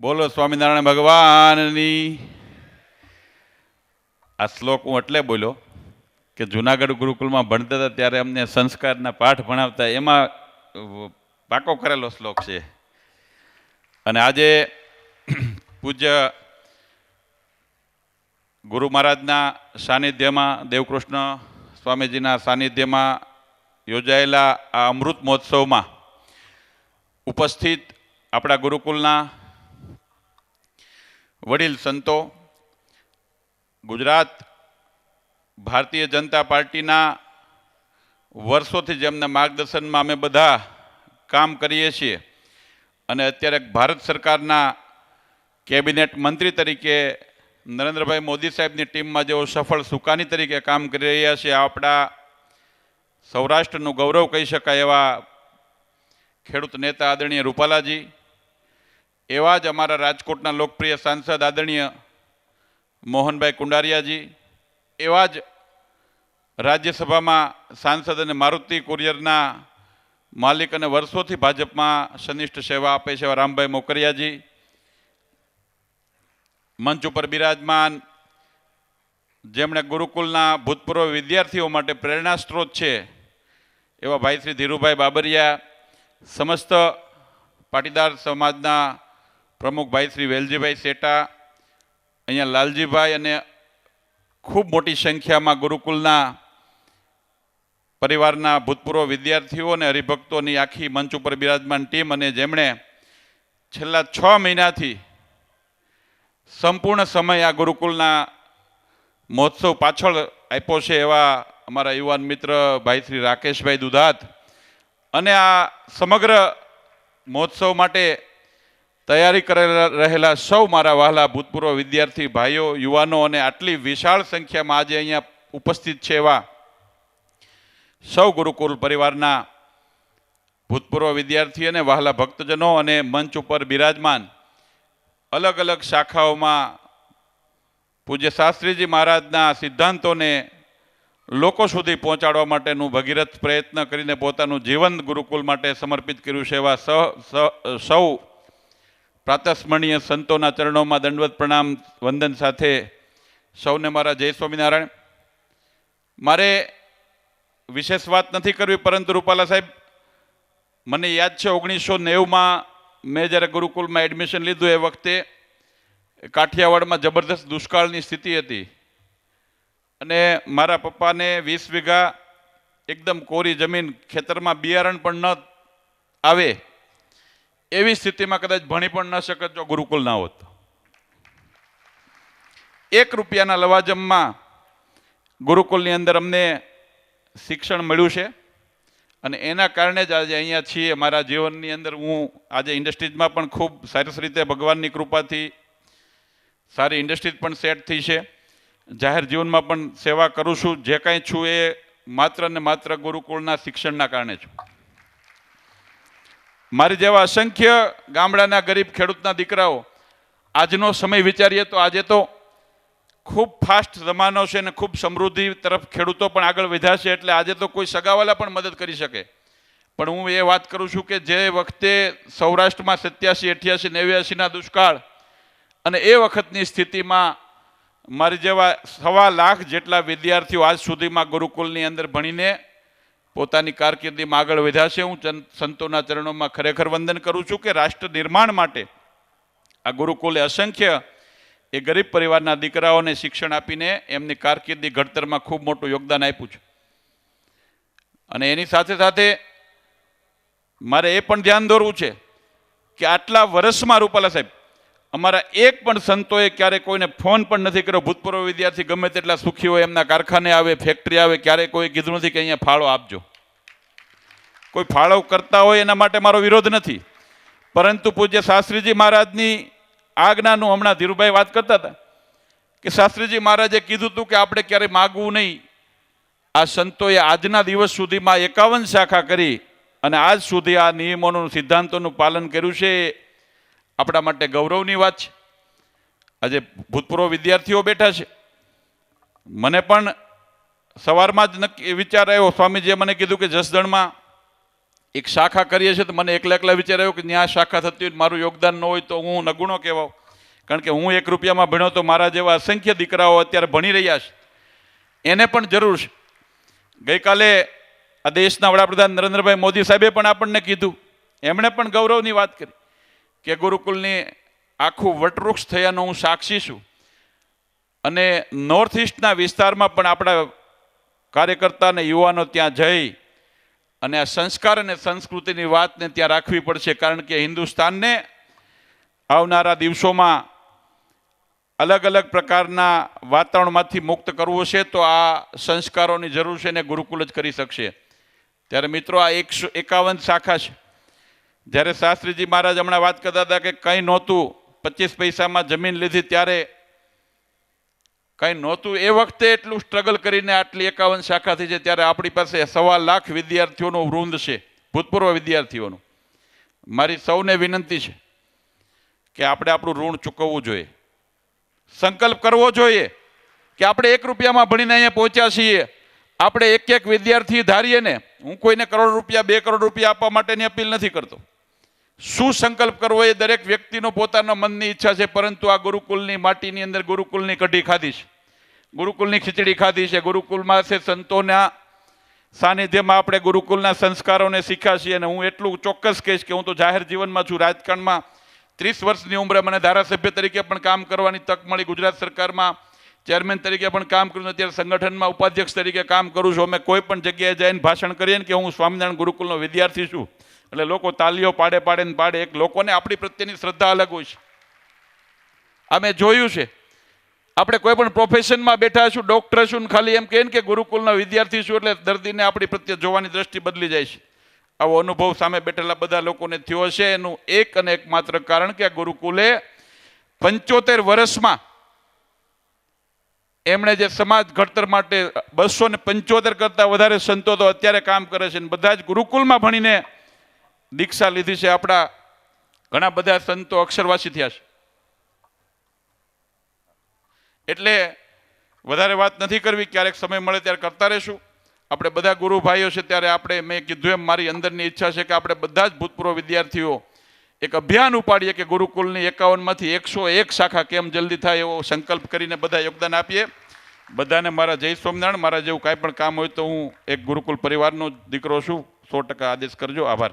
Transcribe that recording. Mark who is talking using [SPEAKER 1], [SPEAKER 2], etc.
[SPEAKER 1] બોલો સ્વામિનારાયણ ભગવાનની. આ શ્લોક હું એટલે બોલ્યો કે જુનાગઢ ગુરુકુલમાં ભણતા હતા ત્યારે અમને સંસ્કારના પાઠ ભણાવતા એમાં પાકો કરેલો શ્લોક છે. અને આજે પૂજ્ય ગુરુ મહારાજના સાનિધ્યમાં, દેવકૃષ્ણ સ્વામીજીના સાનિધ્યમાં યોજાયેલા આ અમૃત મહોત્સવમાં ઉપસ્થિત આપણા ગુરુકુલના વડીલ સંતો, ગુજરાત ભારતીય જનતા પાર્ટીના વર્ષોથી જેમના માર્ગદર્શનમાં અમે બધા કામ કરીએ છીએ અને અત્યારે ભારત સરકારના કેબિનેટ મંત્રી તરીકે નરેન્દ્રભાઈ મોદી સાહેબની ટીમમાં જેઓ સફળ સુકાની તરીકે કામ કરી રહ્યા છે, આપણા સૌરાષ્ટ્રનું ગૌરવ કહી શકાય એવા ખેડૂત નેતા આદરણીય રૂપાલાજી એવા જ અમારા રાજકોટના લોકપ્રિય સાંસદ આદરણીય મોહનભાઈ કુંડારિયાજી, એવા જ રાજ્યસભામાં સાંસદ અને મારુતિ કુરિયરના માલિક અને વર્ષોથી ભાજપમાં સનિષ્ઠ સેવા આપે છે એવા રામભાઈ મોકરિયાજી, મંચ ઉપર બિરાજમાન, જેમણે ગુરુકુલના ભૂતપૂર્વ વિદ્યાર્થીઓ માટે પ્રેરણા સ્ત્રોત છે એવા ભાઈ શ્રી ધીરુભાઈ બાબરિયા, સમસ્ત પાટીદાર સમાજના પ્રમુખ ભાઈ શ્રી વેલજીભાઈ શેટા અહીંયા લાલજીભાઈ અને ખૂબ મોટી સંખ્યામાં ગુરુકુલના પરિવારના ભૂતપૂર્વ વિદ્યાર્થીઓ અને હરિભક્તોની આખી મંચ ઉપર બિરાજમાન ટીમ અને જેમણે છેલ્લા છ મહિનાથી સંપૂર્ણ સમય આ ગુરુકુલના મહોત્સવ પાછળ આપ્યો છે એવા અમારા યુવાન મિત્ર ભાઈ શ્રી રાકેશભાઈ દુધાત. અને આ સમગ્ર મહોત્સવ માટે તૈયારી કરેલા રહેલા સૌ મારા વહાલા ભૂતપૂર્વ વિદ્યાર્થી, ભાઈઓ, યુવાનો અને આટલી વિશાળ સંખ્યામાં આજે અહીંયા ઉપસ્થિત છે એવા સૌ ગુરુકુલ પરિવારના ભૂતપૂર્વ વિદ્યાર્થી અને વહાલા ભક્તજનો અને મંચ ઉપર બિરાજમાન અલગ અલગ શાખાઓમાં પૂજ્ય શાસ્ત્રીજી મહારાજના સિદ્ધાંતોને લોકો સુધી પહોંચાડવા માટેનું ભગીરથ પ્રયત્ન કરીને પોતાનું જીવન ગુરુકુલ માટે સમર્પિત કર્યું છે એવા સૌ પ્રાતસ્મરણીય સંતોના ચરણોમાં દંડવત પ્રણામ, વંદન સાથે સૌને મારા જય સ્વામિનારાયણ. મારે વિશેષ વાત નથી કરવી, પરંતુ રૂપાલા સાહેબ, મને યાદ છે ઓગણીસો નેવુંમાં મેં જ્યારે ગુરુકુલમાં એડમિશન લીધું એ વખતે, કાઠિયાવાડમાં જબરદસ્ત દુષ્કાળની સ્થિતિ હતી. અને મારા પપ્પાને વીસ વીઘા એકદમ કોરી જમીન ખેતરમાં બિયારણ પણ ન આવે. એવી સ્થિતિમાં કદાચ ભણી પણ ન શકત જો ગુરુકુલ ના હોત. એક રૂપિયાના લવાજમમાં ગુરુકુલની અંદર અમને શિક્ષણ મળ્યું છે અને એના કારણે જ આજે અહીંયા છીએ. મારા જીવનની અંદર હું આજે ઇન્ડસ્ટ્રીઝમાં પણ ખૂબ સરસ રીતે ભગવાનની કૃપાથી સારી ઇન્ડસ્ટ્રીઝ પણ સેટ થઈ છે. જાહેર જીવનમાં પણ સેવા કરું છું. જે કાંઈ છું એ માત્ર ને માત્ર ગુરુકુળના શિક્ષણના કારણે છું. મારી જેવા અસંખ્ય ગામડાના ગરીબ ખેડૂતના દીકરાઓ, આજનો સમય વિચારીએ તો આજે તો ખૂબ ફાસ્ટ જમાનો છે અને ખૂબ સમૃદ્ધિ તરફ ખેડૂતો પણ આગળ વધ્યા એટલે આજે તો કોઈ સગાવાલા પણ મદદ કરી શકે. પણ હું એ વાત કરું છું કે જે વખતે સૌરાષ્ટ્રમાં સત્યાસી, અઠ્યાસી, નેવ્યાસીના દુષ્કાળ અને એ વખતની સ્થિતિમાં મારી જેવા સવા લાખ જેટલા વિદ્યાર્થીઓ આજ સુધીમાં ગુરુકુલની અંદર ભણીને પોતાની કારકિર્દીમાં આગળ વધ્યા હું ચન- સંતોના ચરણોમાં ખરેખર વંદન કરું છું કે રાષ્ટ્ર નિર્માણ માટે આ ગુરુકુલે અસંખ્ય એ ગરીબ પરિવારના દીકરાઓને શિક્ષણ આપીને એમની કારકિર્દી ઘડતરમાં ખૂબ મોટું યોગદાન આપ્યું છે. અને એની સાથે સાથે મારે એ પણ ધ્યાન દોરવું છે કે આટલા વર્ષમાં રૂપાલા સાહેબ, અમારા એક પણ સંતોએ ક્યારે કોઈને ફોન પણ નથી કર્યો. ભૂતપૂર્વ વિદ્યાર્થી ગમે તેટલા સુખી હોય, એમના કારખાને આવે, ફેક્ટરી આવે ક્યારે કોઈ કીધું નથી કે અહીંયા ફાળો આપજો. કોઈ ફાળવ કરતા હોય એના માટે મારો વિરોધ નથી. પરંતુ પૂજ્ય શાસ્ત્રીજી મહારાજની આજ્ઞાનું હમણાં ધીરુભાઈ વાત કરતા હતા કે શાસ્ત્રીજી મહારાજે કીધું હતું કે આપણે ક્યારેય માગવું નહીં. આ સંતોએ આજના દિવસ સુધીમાં એકાવન શાખા કરી અને આજ સુધી આ નિયમોનું સિદ્ધાંતોનું પાલન કર્યું છે. આપણા માટે ગૌરવની વાત છે. આજે ભૂતપૂર્વ વિદ્યાર્થીઓ બેઠા છે. મને પણ સવારમાં જ નક્કી વિચાર આવ્યો, સ્વામીજીએ મને કીધું કે જસદણમાં એક શાખા કરીએ છીએ તો મને એકલા એકલા વિચાર આવ્યો કે ત્યાં શાખા થતી હોય મારું યોગદાન ન હોય તો હું નગુણો કહેવાઉં. કારણ કે હું એક રૂપિયામાં ભણ્યો તો મારા જેવા અસંખ્ય દીકરાઓ અત્યારે ભણી રહ્યા છે. એને પણ જરૂર છે. ગઈકાલે આ દેશના વડાપ્રધાન નરેન્દ્રભાઈ મોદી સાહેબે પણ આપણને કીધું. એમણે પણ ગૌરવની વાત કરી કે ગુરુકુલની આખું વટવૃક્ષ થયાનો હું સાક્ષી છું. અને નોર્થ ઇસ્ટના વિસ્તારમાં પણ આપણા કાર્યકર્તા અને યુવાનો ત્યાં જઈ અને આ સંસ્કાર અને સંસ્કૃતિની વાતને ત્યાં રાખવી પડશે, કારણ કે હિન્દુસ્તાનને આવનારા દિવસોમાં અલગ અલગ પ્રકારના વાતાવરણમાંથી મુક્ત કરવું છે તો આ સંસ્કારોની જરૂર છે ને ગુરુકુલ જ કરી શકશે. ત્યારે મિત્રો, આ એકસો એકાવન શાખા છે. જ્યારે શાસ્ત્રીજી મહારાજ હમણાં વાત કરતા હતા કે કંઈ નહોતું, પચીસ પૈસામાં જમીન લીધી, ત્યારે કંઈ નહોતું. એ વખતે એટલું સ્ટ્રગલ કરીને આટલી એકાવન શાખા થઈ છે ત્યારે આપણી પાસે સવા લાખ વિદ્યાર્થીઓનું વૃંદ છે, ભૂતપૂર્વ વિદ્યાર્થીઓનું. મારી સૌને વિનંતી છે કે આપણે આપણું ઋણ ચૂકવવું જોઈએ. સંકલ્પ કરવો જોઈએ કે આપણે એક રૂપિયામાં ભણીને અહીંયા પહોંચ્યા છીએ. આપણે એક એક વિદ્યાર્થી ધારીએ ને, હું કોઈને કરોડ રૂપિયા, બે કરોડ રૂપિયા આપવા માટેની અપીલ નથી કરતો. શું સંકલ્પ કરવો એ દરેક વ્યક્તિનો પોતાના મનની ઈચ્છા છે, પરંતુ આ ગુરુકુલની માટીની અંદર ગુરુકુલની કઢી ખાધી છે. ગુરુકુલની ખીચડી ખાધી છે. ગુરુકુલમાં છે સંતોના સાનિધ્યમાં આપણે ગુરુકુલના સંસ્કારોને શીખ્યા છીએ અને હું એટલું ચોક્કસ કહીશ કે હું તો જાહેર જીવનમાં છું. રાજકારણમાં ત્રીસ વર્ષની ઉંમરે મને ધારાસભ્ય તરીકે પણ કામ કરવાની તક મળી. ગુજરાત સરકારમાં ચેરમેન તરીકે પણ કામ કર્યું અત્યારે સંગઠનમાં ઉપાધ્યક્ષ તરીકે કામ કરું છું. અમે કોઈ પણ જગ્યાએ જઈને ભાષણ કરીએ ને કે હું સ્વામિનારાયણ ગુરુકુલનો વિદ્યાર્થી છું. એટલે લોકો તાલીઓ પાડે પાડે ને પાડે. એક લોકોને આપણી પ્રત્યેની શ્રદ્ધા અલગ હોય છે. અમે જોયું છે. આપણે કોઈ પણ પ્રોફેશનમાં બેઠા છું ડૉક્ટર છું ને ખાલી એમ કહે કે ગુરુકુલનો વિદ્યાર્થી છું એટલે દર્દીને આપણી પ્રત્યે જોવાની દ્રષ્ટિ બદલી જાય છે. આવો અનુભવ સામે બેઠેલા બધા લોકોને થયો હશે એનું એક અને એકમાત્ર કારણ કે ગુરુકુલે પંચોતેર વર્ષમાં એમણે જે સમાજ ઘડતર માટે બસો ને પંચોતેર કરતાં વધારે સંતો તો અત્યારે કામ કરે છે બધા જ ગુરુકુલમાં ભણીને દીક્ષા લીધી છે આપણા ઘણા બધા સંતો અક્ષરવાસી થયા છે. એટલે વધારે વાત નથી કરવી, ક્યારેક સમય મળે ત્યારે કરતા રહીશું. આપણે બધા ગુરુ ભાઈઓ છે ત્યારે આપણે મેં કીધું એમ, મારી અંદરની ઈચ્છા છે કે આપણે બધા જ ભૂતપૂર્વ વિદ્યાર્થીઓ એક અભિયાન ઉપાડીએ કે ગુરુકુલની એકાવનમાંથી એકસો એક શાખા કેમ જલ્દી થાય એવો સંકલ્પ કરીને બધા યોગદાન આપીએ. બધાને મારા જય સ્વામિનારાયણ, મારા જેવું કાંઈ પણ કામ હોય તો હું એક ગુરુકુલ પરિવારનો જ દીકરો છું. સો ટકા આદેશ કરજો. આભાર.